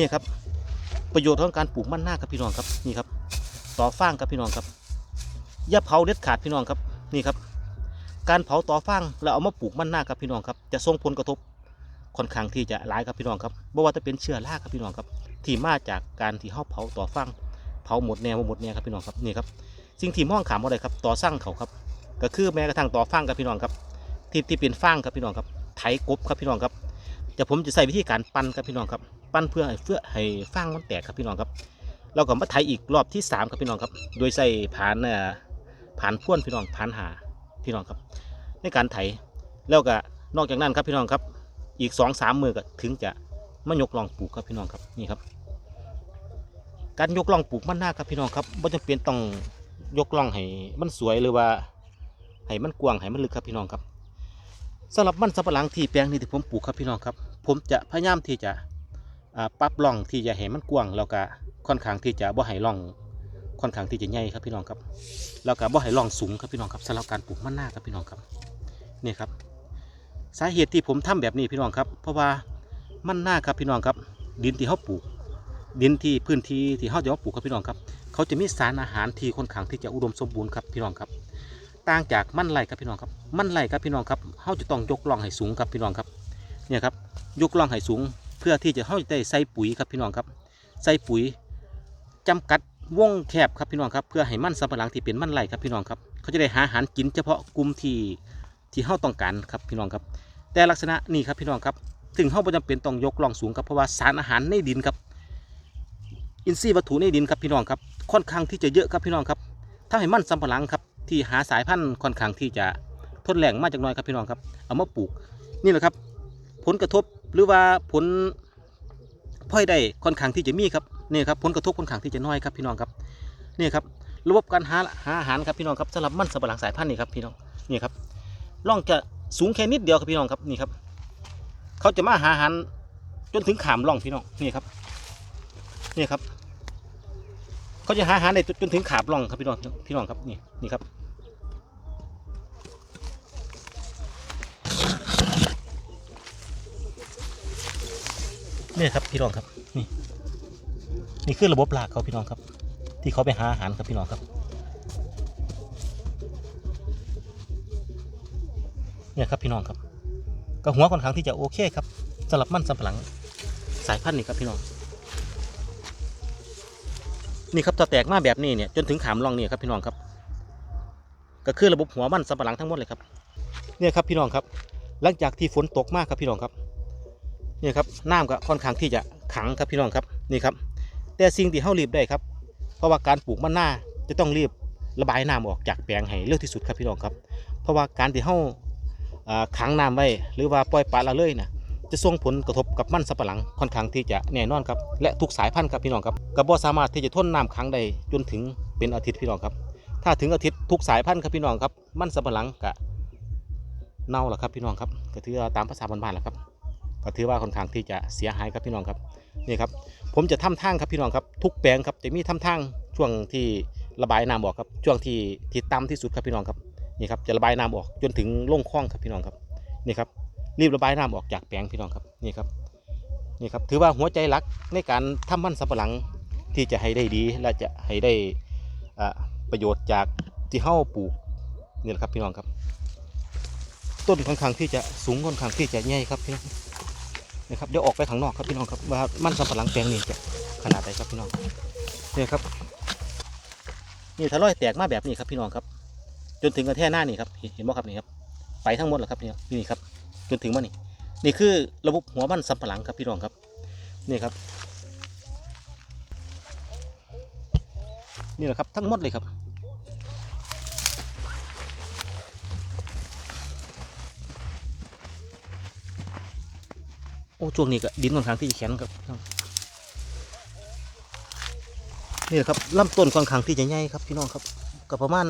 นี่ครับ ประโยชน์ของการปลูกมันหน้าครับพี่น้องครับนี่ครับ ต่อฟางครับพี่น้องครับอย่าเผาเด็ดขาดพี่น้องครับนี่ครับ การเผาต่อฟางแล้วเอามาปลูกมันหน้าครับพี่น้องครับจะส่งผลกระทบค่อนข้างที่จะหลายครับพี่น้องครับบ่ว่าจะเป็นเชื้อราครับพี่น้องครับ ที่มาจากการที่เฮาเผาต่อฟางเผาหมดแนวหมดแนวครับพี่น้องครับนี่ครับสิ่งที่มองขามอะไรครับต่อสร้างเขาครับ ก็คือแม้กระทั่งต่อฟางครับพี่น้องครับ ที่ที่เป็นฟางครับพี่น้องครับไถกบครับพี่น้องครับจะผมจะใส่วิธีการปั้นครับพี่น้องครับ ปั้นเพื่อให้เพื่อให้ฟางมันแตกครับพี่น้องครับ เราก็มาไถอีกรอบที่สามครับพี่น้องครับ โดยใส่ผานเอ่อผานพ่วนพี่น้องผานหาพี่น้องครับ ในการไถแล้วก็นอกจากนั้นครับพี่น้องครับ อีกสองสามมือก็ถึงจะมายกลองปลูกครับพี่น้องครับนี่ครับการยกล่องปลูกมันหน้าครับพี่น้องครับไม่จำเป็นต้องยกล่องให้มันสวยหรือว่าให้มันกว้างให้มันลึกครับพี่น้องครับสำหรับมันสำปะหลังที่แปลงนี้ที่ผมปลูกครับพี่น้องครับ ผมจะพยายามที่จะ ปรับล่องที่จะให้มันกว้างแล้วก็ค่อนข้างที่จะบ่ให้ล่องค่อนข้างที่จะใหญ่ครับพี่น้องครับแล้วก็บ่ให้ล่องสูงครับพี่น้องครับสำหรับการปลูกมันหน้าครับพี่น้องครับนี่ครับ สาเหตุที่ผมทำแบบนี้พี่น้องครับ เพราะว่ามันหน้าครับพี่น้องครับ ดินที่เขาปลูก ดินที่พื้นที่ที่เขาจะมาปลูกครับพี่น้องครับ เขาจะมีสารอาหารที่ค่อนข้างที่จะอุดมสมบูรณ์ครับพี่น้องครับ ต่างจากมันไหลครับพี่น้องครับ มันไหลครับพี่น้องครับเขาจะต้องยกล่องให้สูงครับพี่น้องครับเนี่ยครับยกล่องให้สูง เพื่อที่จะเขาได้ใส่ปุ๋ยครับพี่น้องครับ ใส่ปุ๋ยจำกัดวงแคบครับพี่น้องครับเพื่อให้มันสำปะหลังที่เป็นมันไหลครับพี่น้องครับเขาจะได้หาอาหารกินเฉพาะกลุ่มที่ที่เขาต้องการครับพี่น้องครับ แต่ลักษณะนี้ครับพี่น้องครับ ถึงเขาไม่จำเป็นต้องยกล่องสูงครับเพราะว่าสารอาหารในดินครับอินทรีย์วัตถุในดินครับพี่น้องครับค่อนข้างที่จะเยอะครับพี่น้องครับถ้าให้มันสำปะหลังครับที่หาสายพันธุ์ค่อนข้างที่จะทนแรงมากจากน้อยครับพี่น้องครับเอามาปลูกนี่แหละครับ ผลกระทบ หรือว่าผลพลอยได้ค่อนข้างที่จะมีครับนี่ครับผลกระทบค่อนข้างที่จะน้อยครับพี่น้องครับนี่ครับระบบการหาหาอาหารครับพี่น้องครับสำหรับมันสำปะหลังสายพันธุ์นี่ครับพี่น้องนี่ครับร่องจะสูงแค่นิดเดียวครับพี่น้องครับนี่ครับเขาจะมาหาอาหารจนถึงขามร่องพี่น้องนี่ครับนี่ครับ เขาจะหาอาหารได้จนถึงขาบร่องครับพี่น้องพี่น้องครับนี่นี่ครับ นี่ครับพี่น้องครับนี่นี่คือระบบหลักเขาพี่น้องครับ ที่เขาไปหาอาหารครับพี่น้องครับเนี่ยครับพี่น้องครับก็หัวค่อนข้างที่จะโอเคครับสำหรับมันสำปะหลังสายพันธุ์นี่ครับพี่น้องนี่ครับถ้าแตกมาแบบนี้เนี่ยจนถึงขามร่องนี่ครับพี่น้องครับ ก็คือระบบหัวมันสำปะหลังทั้งหมดเลยครับเนี่ยครับพี่น้องครับ หลังจากที่ฝนตกมากครับพี่น้องครับ นี่ครับน้ำก็ค่อนข้างที่จะขังครับพี่น้องครับนี่ครับ แต่สิ่งที่เฮารีบได้ครับ เพราะว่าการปลูกมันหน้าจะต้องรีบระบายน้ำออกจากแปลงให้เร็วที่สุดครับพี่น้องครับ เพราะว่าการที่เฮาอ่าขังน้ำไว้หรือว่าปล่อยปละละเลยนะจะส่งผลกระทบกับมันสำปะหลังค่อนข้างที่จะแน่นอนครับและทุกสายพันธุ์ครับพี่น้องครับกระบอกสามารถที่จะทนน้ำขังได้จนถึงเป็นอาทิตย์พี่น้องครับ ถ้าถึงอาทิตย์ทุกสายพันธุ์ครับพี่น้องครับมันสำปะหลังกะเน่าหละครับพี่น้องครับก็ถือว่ตามภาษาบ้านๆแหละครับ ก็ถือว่าค่อนข้างที่จะเสียหายครับพี่น้องครับนี่ครับผมจะทำทางครับพี่น้องครับทุกแปลงครับจะมีทำทางช่วงที่ระบายน้ำออกครับช่วงที่ที่ต่ำที่สุดครับพี่น้องครับนี่ครับจะระบายน้ำออกจนถึงล่งคลองครับพี่น้องครับนี่ครับรีบระบายน้ำออกจากแปลงพี่น้องครับนี่ครับนี่ครับถือว่าหัวใจหลักในการทำมันสำปะหลังที่จะให้ได้ดีและจะให้ได้ประโยชน์จากที่เฮ้าปลูกนี่แหละครับพี่น้องครับ ต้นค่อนข้างที่จะสูงค่อนข้างที่จะใหญ่ครับพี่น้อง นะครับเดี๋ยวออกไปข้างนอกครับพี่น้องครับว่ามันสำปะหลังแปลงนี้จะขนาดไหนครับพี่น้องนี่ครับนี่ถ้าร้อยแตกมาแบบนี้ครับพี่น้องครับ จนถึงกระแท่หน้านี่ครับเห็นไหมครับนี่ครับไปทั้งหมดแล้วครับนี่นี่ครับ จนถึงมานี่นี่คือระบบหัวมันสำปะหลังครับพี่น้องครับนี่ครับ นี่แหละครับทั้งหมดเลยครับ โอ้ช่วงนี้ก็ดินค่อนข้างที่จะแข็งครับนี่แหละครับลำต้นค่อนข้างที่จะใหญ่ครับพี่น้องครับก็ประมาณ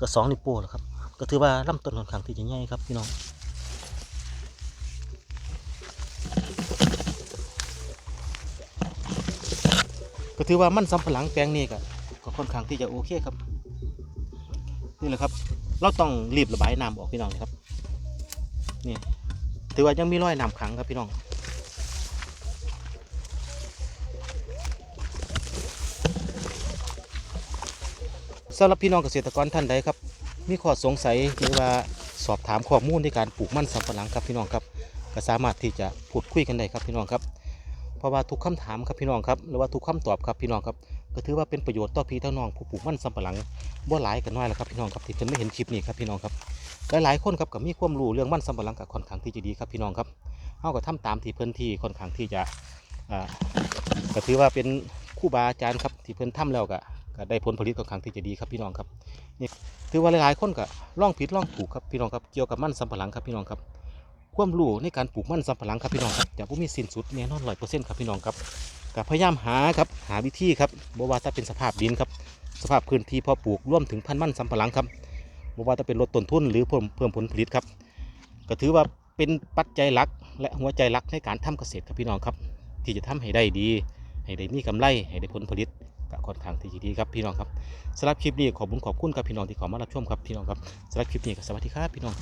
ก็สองนิ้วโป้แหละครับ ก็ถือว่าลำต้นค่อนข้างที่จะใหญ่ครับพี่น้องก็ถือว่ามันสำปะหลังแปลงนี้ก็ก็ค่อนข้างที่จะโอเคครับ นี่แหละครับ เราต้องรีบระบายน้ำออกพี่น้องครับนี่ ถือว่ายังมีรอยน้ำขังครับพี่น้องสำหรับพี่น้องเกษตรกรท่านใดครับ มีข้อสงสัยหรือว่าสอบถามข้อมูลในการปลูกมันสำปะหลังครับพี่น้องครับ ก็สามารถที่จะพูดคุยกันได้ครับพี่น้องครับ เพราะว่าทุกคำถามครับพี่น้องครับหรือว่าทุกคำตอบครับพี่น้องครับก็ถือว่าเป็นประโยชน์ต่อพี่ต่อน้องผู้ปลูกมันสำปะหลังบ่หลายกันน้อยแล้วครับพี่น้องครับที่เพิ่นไม่เห็นคลิปนี้ครับพี่น้องครับหลายๆคนครับก็มีความรู้เรื่องมันสำปะหลังกับค่อนข้างที่จะดีครับพี่น้องครับเฮาก็ทำตามที่เพิ่นที่ค่อนข้างที่จะอ่าก็ถือว่าเป็นครูบาอาจารย์ครับที่เพิ่นทำแล้วก็ก็ได้ผลผลิตค่อนข้างที่จะดีครับพี่น้องครับนี่ถือว่าหลายๆคนก็ลองผิดลองถูกครับพี่น้องครับเกี่ยวกับมันสำปะหลังครับพี่น้องครับ ความรู้ในการปลูกมันสำปะหลังครับพี่น้องครับจะบ่มีสิ้นสุดแน่นอนร้อยเปอร์เซ็นต์ครับพี่น้องครับก็พยายามหาครับหาวิธีครับบ่ว่าจะเป็นสภาพดินครับสภาพพื้นที่พอปลูกร่วมถึงพันธุ์มันสำปะหลังครับบ่ว่าจะเป็นลดต้นทุนหรือเพิ่มเพิ่มผลผลิตครับ ก็ถือว่าเป็นปัจจัยหลัก และหัวใจหลักในการทำเกษตรครับพี่น้องครับ ที่จะทำให้ได้ดี ให้ได้มีกำไรให้ได้ผลผลิตก็ค่อนข้างที่ดีครับพี่น้องครับสำหรับคลิปนี้ขอบคุณขอบคุณครับพี่น้องที่เข้ามารับชมครับพี่น้องครับสำหรับคลิปนี้ก็สวัสดีครับพี่น้อง